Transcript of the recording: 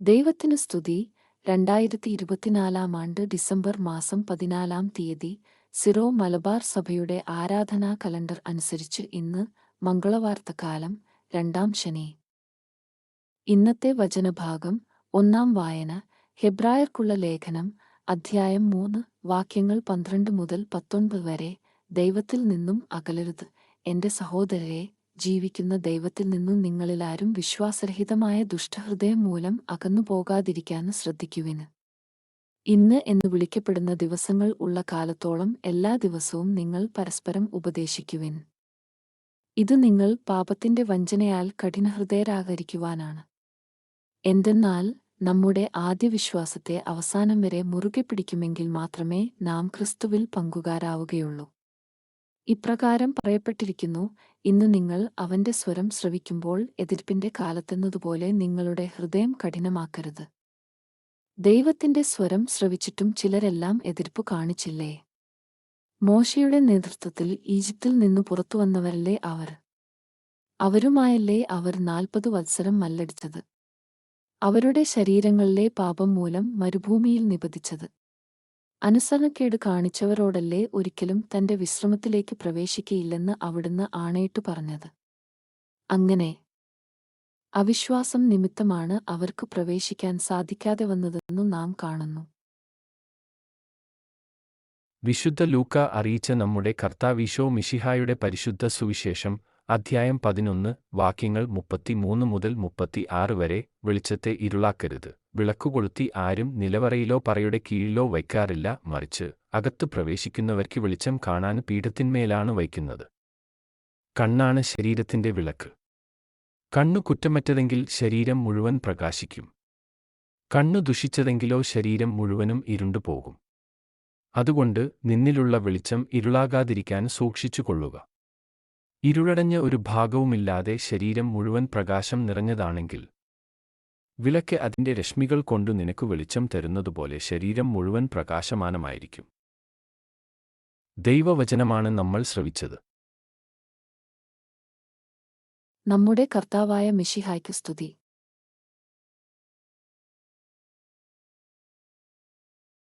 ദൈവത്തിന് സ്തുതി. രണ്ടായിരത്തി ഇരുപത്തിനാലാം ആണ്ട് ഡിസംബർ മാസം പതിനാലാം തീയതി സിറോ മലബാർ സഭയുടെ ആരാധനാ കലണ്ടർ അനുസരിച്ച് ഇന്ന് മംഗളവാർത്തകാലം രണ്ടാം ശനി. ഇന്നത്തെ വചനഭാഗം ഒന്നാം വായന. ഹെബ്രായർക്കുള്ള ലേഖനം അധ്യായം മൂന്ന് വാക്യങ്ങൾ പന്ത്രണ്ട് മുതൽ പത്തൊൻപത് വരെ ദൈവത്തിൽ നിന്നും അകലരുത്. എന്റെ സഹോദരരെ ജീവിക്കുന്ന ദൈവത്തിൽ നിന്നും നിങ്ങളിലാരും വിശ്വാസരഹിതമായ ദുഷ്ടഹൃദയം മൂലം അകന്നു പോകാതിരിക്കാൻ ശ്രദ്ധിക്കുവിന്. ഇന്ന് എന്ന് വിളിക്കപ്പെടുന്ന ദിവസങ്ങൾ ഉള്ള കാലത്തോളം എല്ലാ ദിവസവും നിങ്ങൾ പരസ്പരം ഉപദേശിക്കുവിൻ. ഇത് നിങ്ങൾ പാപത്തിന്റെ വഞ്ചനയാൽ കഠിനഹൃദയരാകരിക്കുവാനാണ്. എന്തെന്നാൽ നമ്മുടെ ആദ്യ വിശ്വാസത്തെ അവസാനം വരെ മുറുകെ പിടിക്കുമെങ്കിൽ മാത്രമേ നാം ക്രിസ്തുവിൽ പങ്കുകാരാവുകയുള്ളൂ. ഇപ്രകാരം പറയപ്പെട്ടിരിക്കുന്നു ഇന്ന് നിങ്ങൾ അവന്റെ സ്വരം ശ്രവിക്കുമ്പോൾ എതിർപ്പിന്റെ കാലത്തെന്നതുപോലെ നിങ്ങളുടെ ഹൃദയം കഠിനമാക്കരുത്. ദൈവത്തിന്റെ സ്വരം ശ്രവിച്ചിട്ടും ചിലരെല്ലാം എതിർപ്പ് കാണിച്ചില്ലേ? മോശയുടെ നേതൃത്വത്തിൽ ഈജിപ്തിൽ നിന്നു പുറത്തുവന്നവരല്ലേ അവർ? അവരുമായല്ലേ അവർ നാൽപ്പത് വത്സരം മല്ലടിച്ചത്? അവരുടെ ശരീരങ്ങളിലെ പാപം മൂലം മരുഭൂമിയിൽ നിപതിച്ചത്. അനുസരണക്കേട് കാണിച്ചവരോടല്ലേ ഒരിക്കലും തന്റെ വിശ്രമത്തിലേക്ക് പ്രവേശിക്കയില്ലെന്ന് അവിടുന്ന് ആണയിട്ടു പറഞ്ഞത്. അങ്ങനെ അവിശ്വാസം നിമിത്തമാണ് അവർക്ക് പ്രവേശിക്കാൻ സാധിക്കാതെ വന്നതെന്നു നാം കാണുന്നു. വിശുദ്ധ ലൂക്ക അറിയിച്ച നമ്മുടെ കർത്താവിശോ മിഷിഹായുടെ പരിശുദ്ധ സുവിശേഷം അധ്യായം പതിനൊന്ന് വാക്യങ്ങൾ മുപ്പത്തിമൂന്ന് മുതൽ മുപ്പത്തി ആറ് വരെ വെളിച്ചത്തെ ഇരുളാക്കരുത്. വിളക്കുകൊളുത്തി ആരും നിലവറയിലോ പറയുടെ കീഴിലോ വയ്ക്കാറില്ല മറിച്ച് അകത്ത് പ്രവേശിക്കുന്നവർക്ക് വെളിച്ചം കാണാൻ പീഠത്തിന്മേലാണ് വയ്ക്കുന്നത്. കണ്ണാണ് ശരീരത്തിന്റെ വിളക്ക്. കണ്ണു കുറ്റമറ്റതെങ്കിൽ ശരീരം മുഴുവൻ പ്രകാശിക്കും. കണ്ണു ദുഷിച്ചതെങ്കിലോ ശരീരം മുഴുവനും ഇരുണ്ടുപോകും. അതുകൊണ്ട് നിന്നിലുള്ള വെളിച്ചം ഇരുളാകാതിരിക്കാൻ സൂക്ഷിച്ചുകൊള്ളുക. ഇരുളടഞ്ഞ ഒരു ഭാഗവുമില്ലാതെ ശരീരം മുഴുവൻ പ്രകാശം നിറഞ്ഞതാണെങ്കിൽ വിളക്ക് അതിന്റെ രശ്മികൾ കൊണ്ടു നിനക്ക് വെളിച്ചം തരുന്നതുപോലെ ശരീരം മുഴുവൻ പ്രകാശമാനമായിരിക്കും. ദൈവവചനമാണ് നമ്മൾ ശ്രവിച്ചത്. നമ്മുടെ കർത്താവായ മിഷിഹായ്ക്ക് സ്തുതി.